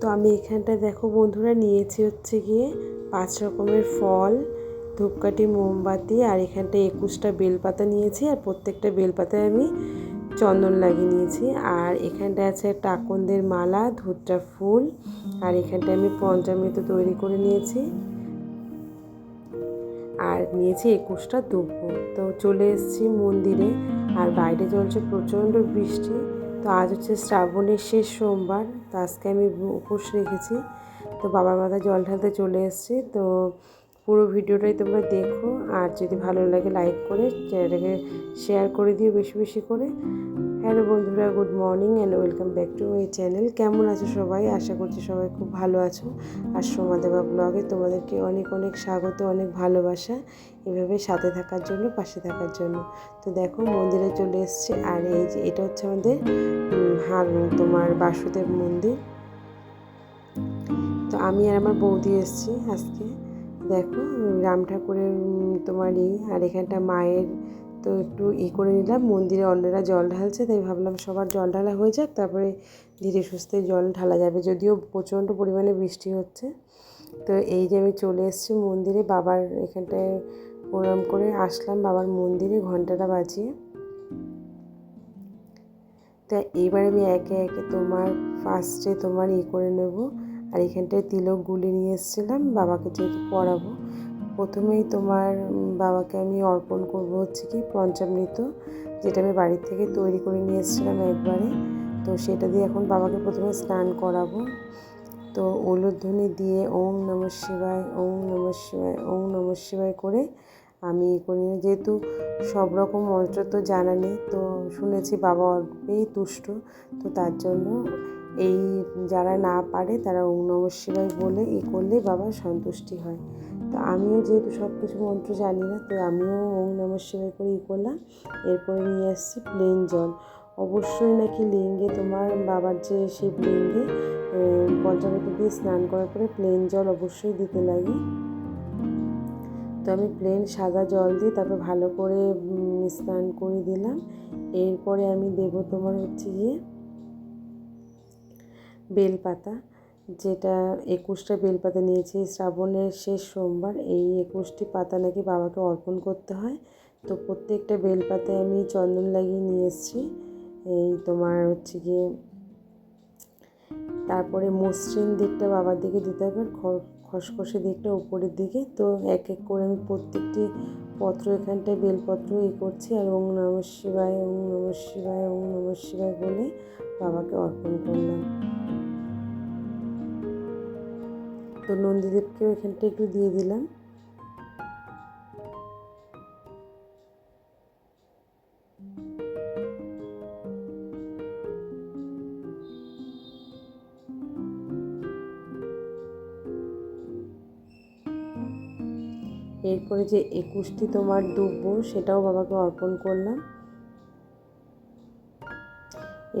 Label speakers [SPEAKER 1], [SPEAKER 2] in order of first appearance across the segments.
[SPEAKER 1] তো আমি এখানটায় দেখো বন্ধুরা নিয়েছি হচ্ছে গিয়ে পাঁচ রকমের ফল, ধূপকাঠি, মোমবাতি আর এখানটায় একুশটা বেলপাতা নিয়েছি আর প্রত্যেকটা বেলপাতায় আমি চন্দন লাগিয়ে নিয়েছি। আর এখানটায় আছে একটা আকন্দের মালা, ধুত্রা ফুল আর এখানটায় আমি পঞ্চামৃত তৈরি করে নিয়েছি। আর নিয়েছি একুশটা দুব্য তো চলে এসেছি মন্দিরে আর বাইরে চলছে প্রচণ্ড বৃষ্টি। তো আজ হচ্ছে শ্রাবণের শেষ সোমবার, তো আজকে আমি উপোস রেখেছি। তো বাবার মাথায় জল ঢালতে চলে এসেছি, তো পুরো ভিডিওটাই তোমরা দেখো। আর যদি ভালো লাগে লাইক করে, চ্যানেলটাকে শেয়ার করে দিও বেশি বেশি করে। হ্যালো বন্ধুরা, good morning and welcome back to my channel কেমন আছো সবাই? আশা করছি সবাই খুব ভালো আছো। আর সোমা দেবা ব্লগে তোমাদেরকে অনেক অনেক স্বাগত, অনেক ভালোবাসা। এভাবে সাথে থাকার জন্য, পাশে থাকার জন্য। তো দেখো, মন্দিরে চলে এসছে। আর এই যে, এটা হচ্ছে আমাদের তোমার বাসুদেব মন্দির। তো আমি আর আমার বৌদি এসছি আজকে। দেখো, রাম ঠাকুরের তোমার ই আর এখানটা মায়ের তো একটু ই করে নিলাম, মন্দিরে অন্যরা জল ঢালছে, তাই ভাবলাম সবার জল ঢালা হয়ে যাক, তারপরে ধীরে সুস্থে জল ঢালা যাবে, যদিও প্রচণ্ড পরিমাণে বৃষ্টি হচ্ছে। তো এই যে আমি চলে এসেছি মন্দিরে, বাবার এখানটায় প্রণাম করে আসলাম, বাবার মন্দিরে ঘন্টাটা বাজিয়ে। তা এইবার আমি একে একে তোমার ফার্স্টে তোমার ই করে নেব, আর এখানটায় তিলক গুলি নিয়ে এসেছিলাম, বাবাকে যেহেতু পড়াবো। প্রথমেই তোমার বাবাকে আমি অর্পণ করব হচ্ছে কি পঞ্চামৃত, যেটা আমি বাড়ির থেকে তৈরি করে নিয়ে এসেছিলাম একবারে। তো সেটা দিয়ে এখন বাবাকে প্রথমে স্নান করাবো। তো উলুধ্বনি দিয়ে ওম নম শিবায়, ওম নম শিবায়, ওম নম শিবায় করে আমি করি যেহেতু সব রকম মন্ত্র তো জানা নেই, তো শুনেছি বাবা অল্পেই তুষ্ট, তো তার জন্য এই যারা না পারে তারা ওম নম শিবায় বলে এ করলে বাবা সন্তুষ্টি হয়। তো আমিও যেহেতু সব কিছু মন্ত্র জানি না, তো আমিও ওম নম শিবায় করে ই করলাম। এরপরে নিয়ে আসছি প্লেন জল। অবশ্যই নাকি লিঙ্গে তোমার বাবার যে শিব লিঙ্গে পঞ্চামৃত দিয়ে স্নান করার পরে প্লেন জল অবশ্যই দিতে লাগে। তো আমি প্লেন সাদা জল দিয়ে তারপর ভালো করে স্নান করে দিলাম। এরপরে আমি দেব তোমার হচ্ছে গিয়ে বেলপাতা, যেটা একুশটা বেলপাতা নিয়েছি। শ্রাবণের শেষ সোমবার এই একুশটি পাতা নাকি বাবাকে অর্পণ করতে হয়। তো প্রত্যেকটা বেলপাতায় আমি চন্দন লাগিয়ে নিয়ে এসেছি। এই তোমার হচ্ছে গিয়ে তারপরে মসৃণ দিকটা বাবার দিকে দিতে হবে খসখসে দিকটা উপরের দিকে। তো এক এক করে আমি প্রত্যেকটি পত্র এখানটায় বেলপত্র ই করছি, আর ওং নম শিবায়, ওং নম শিবায়, ওং নম শিবায় বলে বাবাকে অর্পণ করলাম। তো নন্দীদেবকেও এখানটা একটু দিয়ে দিলাম। এরপরে যে একুশটি তোমার দুব্ব সেটাও বাবাকে অর্পণ করলাম।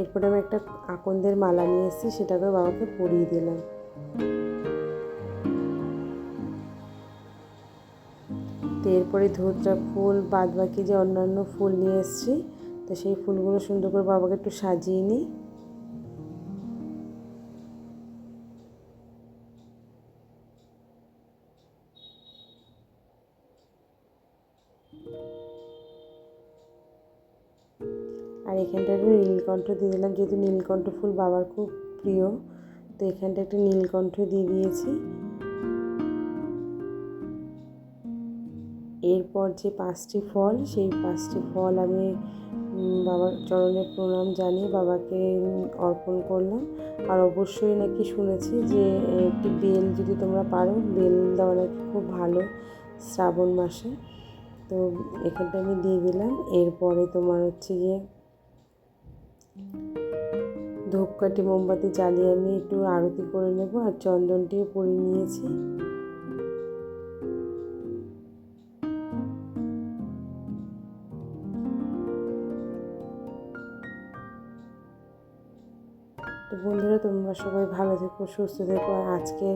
[SPEAKER 1] এরপরে আমি একটা আকন্দের মালা নিয়ে এসেছি সেটাকে বাবাকে পরিয়ে দিলাম। এরপরে ধুতরা ফুল বাদ বাকি যে অন্যান্য ফুল নিয়ে এসেছি, তো সেই ফুলগুলো সুন্দর করে বাবাকে একটু সাজিয়ে নিই। আর এখানটা একটু নীলকণ্ঠ দিয়ে দিলাম, যেহেতু নীলকণ্ঠ ফুল বাবার খুব প্রিয়, তো এখানটা একটু নীলকণ্ঠ দিয়ে দিয়েছি। এরপর যে পাঁচটি ফল, সেই পাঁচটি ফল আমি বাবার চরণে প্রণাম জানিয়ে বাবাকে অর্পণ করলাম। আর অবশ্যই নাকি শুনেছি যে, একটি বেল যদি তোমরা পারো, বেল দেওয়া নাকি খুব ভালো শ্রাবণ মাসে। তো এখানটা আমি দিয়ে দিলাম। এরপরে তোমার হচ্ছে গিয়ে ধূপকাঠি মোমবাতি জ্বালিয়ে আমি একটু আরতি করে নেব। আর চন্দনটিও পরিয়ে নিয়েছি। বন্ধুরা, তোমরা সবাই ভালো থেকো, সুস্থ থেকো। আর আজকে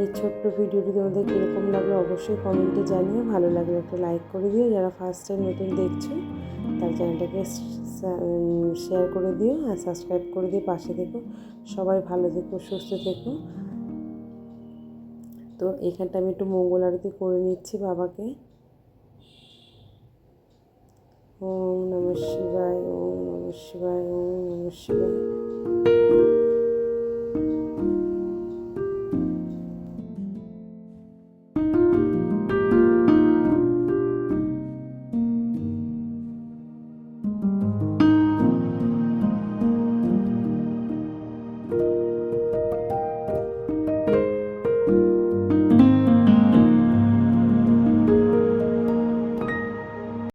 [SPEAKER 1] এই ছোট্ট ভিডিওটি তোমাদের কীরকম লাগল অবশ্যই কমেন্টে জানিয়ে ভালো লাগলে একটা লাইক করে দিও। যারা ফার্স্ট টাইম নতুন দেখছ, তার চ্যানেলটাকে শেয়ার করে দিও আর সাবস্ক্রাইব করে দিয়ে পাশে থেকো। সবাই ভালো থেকো, সুস্থ থেকো। তো এখানটা আমি একটু মঙ্গল আরতি করে নিচ্ছি বাবাকে। ওম নমঃ শিবায়, ওম নমঃ শিবায়, ওম নমঃ শিবায়।